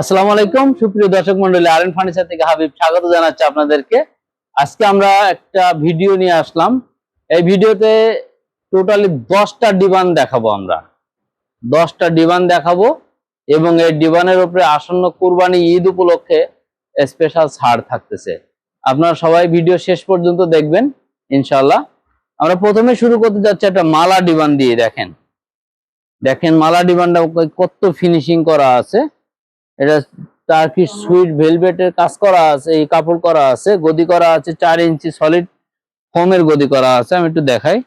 আসসালামু আলাইকুম, সুপ্রিয় দর্শক মন্ডলী আর এন ফার্নিচার থেকে হাবিব স্বাগত জানাচ্ছি আপনাদেরকে। আজকে আমরা একটা ভিডিও নিয়ে আসলাম। এই ভিডিওতে টোটালি দশটা ডিবান দেখাবো আমরা। দশটা ডিবান দেখাবো এবং এই ডিবানের উপরে আসন্ন কুরবানি ঈদ উপলক্ষে স্পেশাল ছাড় থাকতেছে। আপনারা সবাই ভিডিও শেষ পর্যন্ত দেখবেন ইনশাল্লাহ আমরা প্রথমে শুরু করতে যাচ্ছি একটা মালা ডিবান দিয়ে, দেখেন। দেখেন মালা ডিবানটা কত ফিনিশিং করা আছে। এটা টার্কি সুইট ভেলভেটের কাজ করা আছে এই কাপড় করা আছে গদি করা আছে চার ইঞ্চি সলিড ফোমের গদি করা আছে আমি একটু দেখাই।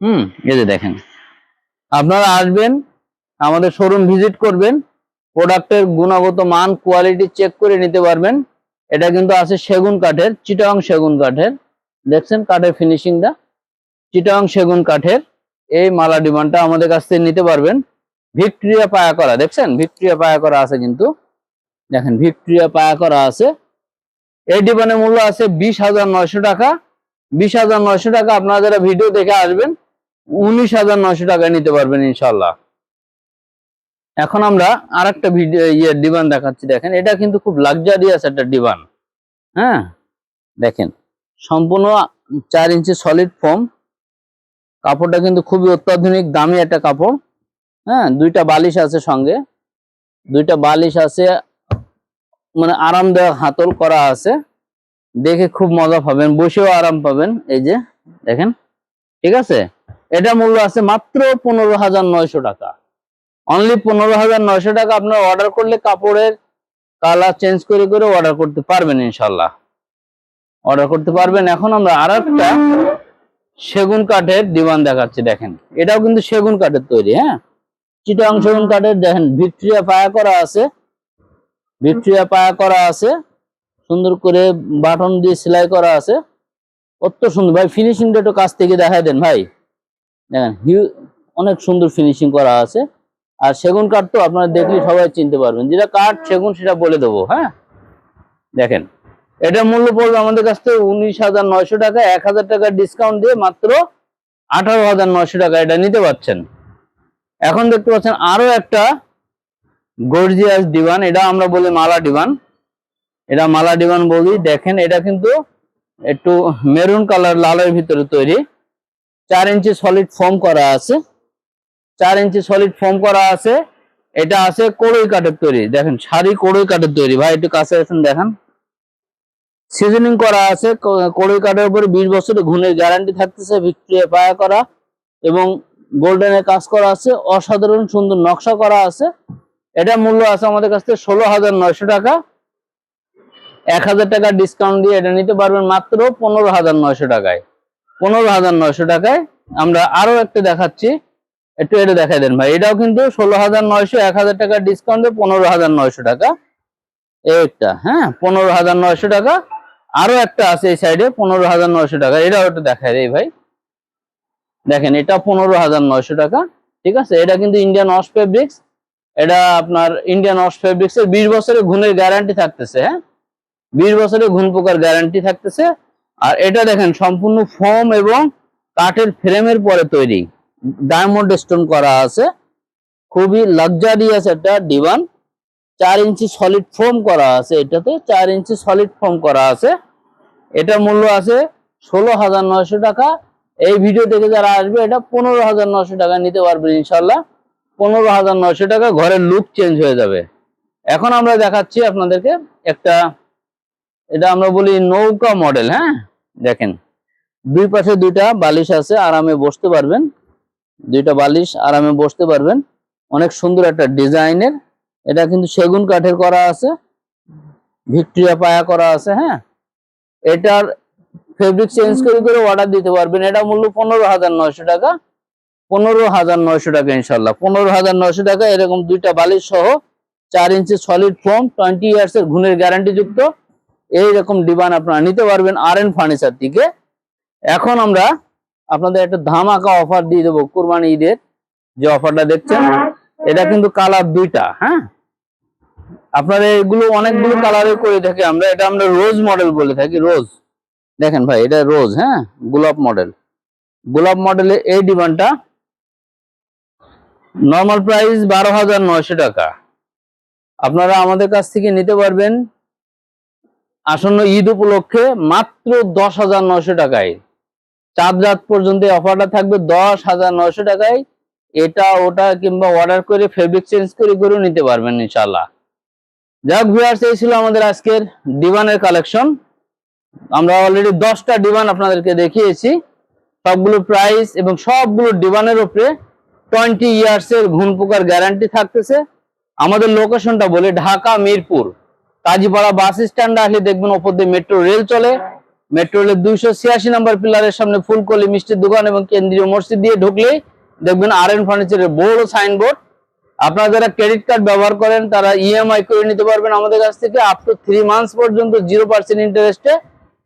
হুম এই যে দেখেন। আপনারা আসবেন আমাদের শোরুম ভিজিট করবেন প্রোডাক্টের গুণগত মান কোয়ালিটি চেক করে নিতে পারবেন। এটা কিন্তু আছে সেগুন কাঠের চিটাং সেগুন কাঠের। দেখছেন কাঠের ফিনিশিংটা চিটাং সেগুন কাঠের। এই মালা ডিমান্ডটা আমাদের কাছ থেকে নিতে পারবেন। ভিক্টোরিয়া পায়া করা দেখছেন? ভিক্টোরিয়া পায়া করা আছে কিন্তু। দেখেন, ভিক্টোরিয়া পায়া করা আছে। এই ডিবানের মূল্য আছে বিশ হাজার নয়শো টাকা। বিশ হাজার নয়শো টাকা আপনারা যারা ভিডিও দেখে আসবেন, উনিশ হাজার নয়শো টাকা নিতে পারবেন ইনশাল্লাহ এখন আমরা আর একটা ভিডিও ইয়ে ডিবান দেখাচ্ছি, দেখেন। এটা কিন্তু খুব লাক্সারিয়াস একটা ডিবান হ্যাঁ দেখেন, সম্পূর্ণ চার ইঞ্চি সলিড ফোম কাপড়টা কিন্তু খুবই অত্যাধুনিক, দামি একটা কাপড়। হ্যাঁ দুইটা বালিশ আছে সঙ্গে। দুইটা বালিশ আছে মানে আরামদায়ক হাতল করা আছে। দেখে খুব মজা পাবেন, বসেও আরাম পাবেন। এই যে, দেখেন, ঠিক আছে? এটা মূল্য আছে মাত্র পনেরো হাজার নয়শো টাকা। অনলি পনেরো হাজার নয়শো টাকা আপনার অর্ডার করলে কাপড়ের কালার চেঞ্জ করে করে অর্ডার করতে পারবেন ইনশাল্লাহ অর্ডার করতে পারবেন। এখন আমরা আর একটা সেগুন কাঠের ডিমান্ড দেখাচ্ছি, দেখেন। এটাও কিন্তু সেগুন কাঠের তৈরি হ্যাঁ? চিটাং সেগুন কাঠের, দেখেন, ভিক্টোরিয়া পায়া করা আছে। ভিক্টোরিয়া পায়া করা আছে। সুন্দর করে বাটন দিয়ে সেলাই করা আছে। কত সুন্দর। ভাই ফিনিশিংটা একটু কাছ থেকে দেখাই দেন ভাই। দেখেন, হিউ অনেক সুন্দর ফিনিশিং করা আছে। আর সেগুন কাঠ তো আপনারা দেখলে সবাই চিনতে পারবেন। যেটা কাঠ, সেগুন, সেটা বলে দেবো হ্যাঁ? দেখেন, এটার মূল্য পড়বে আমাদের কাছ থেকে উনিশ হাজার নয়শো টাকা। এক হাজার টাকা ডিসকাউন্ট দিয়ে মাত্র আঠারো হাজার নয়শো টাকা এটা নিতে পারছেন। এখন দেখতে পাচ্ছেন আরও একটা গর্জিয়াস ডিভান এটা আমরা বলি মালা ডিভান এটা মালা ডিভান বলি, দেখেন এটা কিন্তু একটু মেরুন কালার লালের ভিতরে তৈরি। চার ইঞ্চি সলিড ফোম করা আছে। চার ইঞ্চি সলিড ফোম করা আছে। এটা আছে কড়ই কাঠের তৈরি। দেখেন, শাড়ি কড়ই কাঠের তৈরি। ভাই, একটু কাছে আছেন দেখেন। সিজনিং করা আছে কড়ই কাঠের উপরে বিশ বছরের ঘুণের গ্যারান্টি থাকতেছে ভিক্টোরিয়া পায়া করা। এবং গোল্ডেনের কাজ করা আছে। অসাধারণ সুন্দর নকশা করা আছে। এটা মূল্য আছে আমাদের কাছ ষোলো হাজার নয়শো টাকা। এক হাজার টাকা ডিসকাউন্ট দিয়ে এটা নিতে পারবেন মাত্র পনেরো হাজার নয়শো টাকায়। পনেরো হাজার নয়শো টাকায় আমরা আরও একটা দেখাচ্ছি। একটু এটা দেখাই দেন ভাই। এটাও কিন্তু ষোলো হাজার নয়শো এক হাজার টাকা ডিসকাউন্ট দিয়ে পনেরো হাজার নয়শো টাকা। একটা হ্যাঁ পনেরো হাজার নয়শো টাকা। আরও একটা আছে এই সাইডে পনেরো হাজার নয়শো টাকা। এটাও একটু দেখায় এই ভাই। দেখেন, এটা পনেরো হাজার নয়শো টাকা। ঠিক আছে? এটা কিন্তু ইন্ডিয়ান অস ফেব্রিক্স এটা আপনার ইন্ডিয়ান অস ফেব্রিক্স এর বিশ বছরের ঘুণের গ্যারান্টি থাকতেছে হ্যাঁ? বিশ বছরের ঘুণ পোকার গ্যারান্টি থাকতেছে। আর এটা দেখেন, সম্পূর্ণ ফোম এবং কাঠের ফ্রেমের পরে তৈরি। ডায়মন্ড স্টোন করা আছে। খুবই লাক্সারিয়াস একটা ডিভান চার ইঞ্চি সলিড ফোম করা আছে এটাতে। চার ইঞ্চি সলিড ফোম করা আছে। এটা মূল্য আছে ষোলো হাজার নয়শো টাকা। এই ভিডিও থেকে যারা আসবে, এটা পনেরো হাজার নয়শো টাকা নিতে পারবেন ইনশাল্লাহ পনেরো হাজার নয়শো টাকা ঘরের লুক চেঞ্জ হয়ে যাবে। এখন আমরা দেখাচ্ছি আপনাদেরকে একটা, এটা আমরা বলি নৌকা মডেল হ্যাঁ? দেখেন, দুই পাশে দুইটা বালিশ আছে, আরামে বসতে পারবেন। দুইটা বালিশ আরামে বসতে পারবেন। অনেক সুন্দর একটা ডিজাইনের। এটা কিন্তু সেগুন কাঠের করা আছে, ভিক্টোরিয়া পায়া করা আছে হ্যাঁ? এটার ফেব্রিক চেঞ্জ করে করে অর্ডার দিতে পারবেন। এটা মূল্য পনেরো হাজার নয়শো টাকা। পনেরো হাজার নয়শো টাকা ইনশাল্লাহ পনেরো হাজার নয়শো টাকা, এরকম দুইটা বালিশ সহ চার inch solid foam twenty years এর ঘুণের গ্যারান্টি যুক্ত। এইরকম ডিবান আপনারা নিতে পারবেন আর এন ফার্নিচার থেকে। এখন আমরা আপনাদের একটা ধামাকা অফার দিয়ে দেবো কুরবানি ঈদের। যে অফারটা দেখছেন, এটা কিন্তু কালার দুইটা হ্যাঁ? আপনারা এগুলো অনেকগুলো কালারে করে থাকি আমরা, এটা আমরা রোজ মডেল বলে থাকি রোজ দেখেন ভাই, এটা রোজ হ্যাঁ? গোলাপ মডেল গোলাপ মডেলের এই ডিমান্ডটা নর্মাল প্রাইস বারো হাজার নয়শো টাকা। আপনারা আমাদের কাছ থেকে নিতে পারবেন আসন্ন ঈদ উপলক্ষে মাত্র দশ হাজার নয়শো টাকায়। চাঁদ রাত পর্যন্ত অফারটা থাকবে দশ হাজার নয়শো টাকায়। এটা, ওটা কিংবা অর্ডার করে ফেব্রিক চেঞ্জ করে করেও নিতে পারবেন ইনশাল্লাহ যাক ভিউয়ার্স এই ছিল আমাদের আজকের ডিভানের কালেকশন আমরা অলরেডি দশটা ডিভান আপনাদেরকে দেখিয়েছি। সবগুলো প্রাইস এবং সবগুলো ডিভানের উপরে টোয়েন্টি ইয়ার্স এর ঘুণ পোকার গ্যারান্টি থাকতেছে। আমাদের লোকেশনটা বলে ঢাকা, মিরপুর। কাজীপাড়া বাস স্ট্যান্ড আসলে দেখবেন ওপর দিয়ে মেট্রো রেল চলে। মেট্রো রেলের দুইশো ছিয়াশি নম্বর পিলারের সামনে ফুলকলি মিষ্টির দোকান এবং কেন্দ্রীয় মসজিদ দিয়ে ঢুকলেই দেখবেন আর এন ফার্নিচারের বড় সাইনবোর্ড আপনারা যারা ক্রেডিট কার্ড ব্যবহার করেন, তারা ইএমআই করে নিতে পারবেন আমাদের কাছ থেকে। আপ টু থ্রি মান্থস পর্যন্ত জিরো পার্সেন্ট ইন্টারেস্টে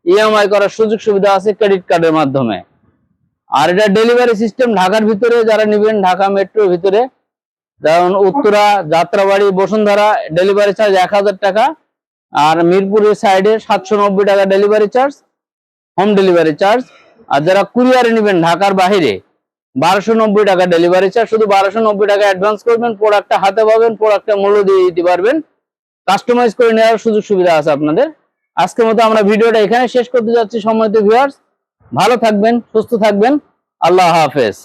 ইএমআই করার সুযোগ সুবিধা আছে ক্রেডিট কার্ডের মাধ্যমে। আর এটা ডেলিভারি সিস্টেম ঢাকার ভিতরে, যারা নেবেন ঢাকা মেট্রোর ভিতরে, যেমন উত্তরা, যাত্রাবাড়ি, বসুন্ধরা ডেলিভারি চার্জ এক হাজার টাকা, আর মিরপুরের সাইডে সাতশো নব্বই টাকা delivery charge home delivery charge আর যারা কুরিয়ারে নেবেন ঢাকার বাহিরে, বারোশো নব্বই টাকা ডেলিভারি চার্জ শুধু বারোশো নব্বই টাকা অ্যাডভান্স করবেন প্রোডাক্টটা হাতে পাবেন প্রোডাক্টটা মূল্য দিয়ে দিতে পারবেন কাস্টমাইজ করে নেওয়ার সুযোগ সুবিধা আছে আপনাদের। আজকের মতো আমরা ভিডিওটা এখানে শেষ করতে যাচ্ছি, সম্মানিত ভিউয়ার্স ভালো থাকবেন সুস্থ থাকবেন। আল্লাহ হাফেজ।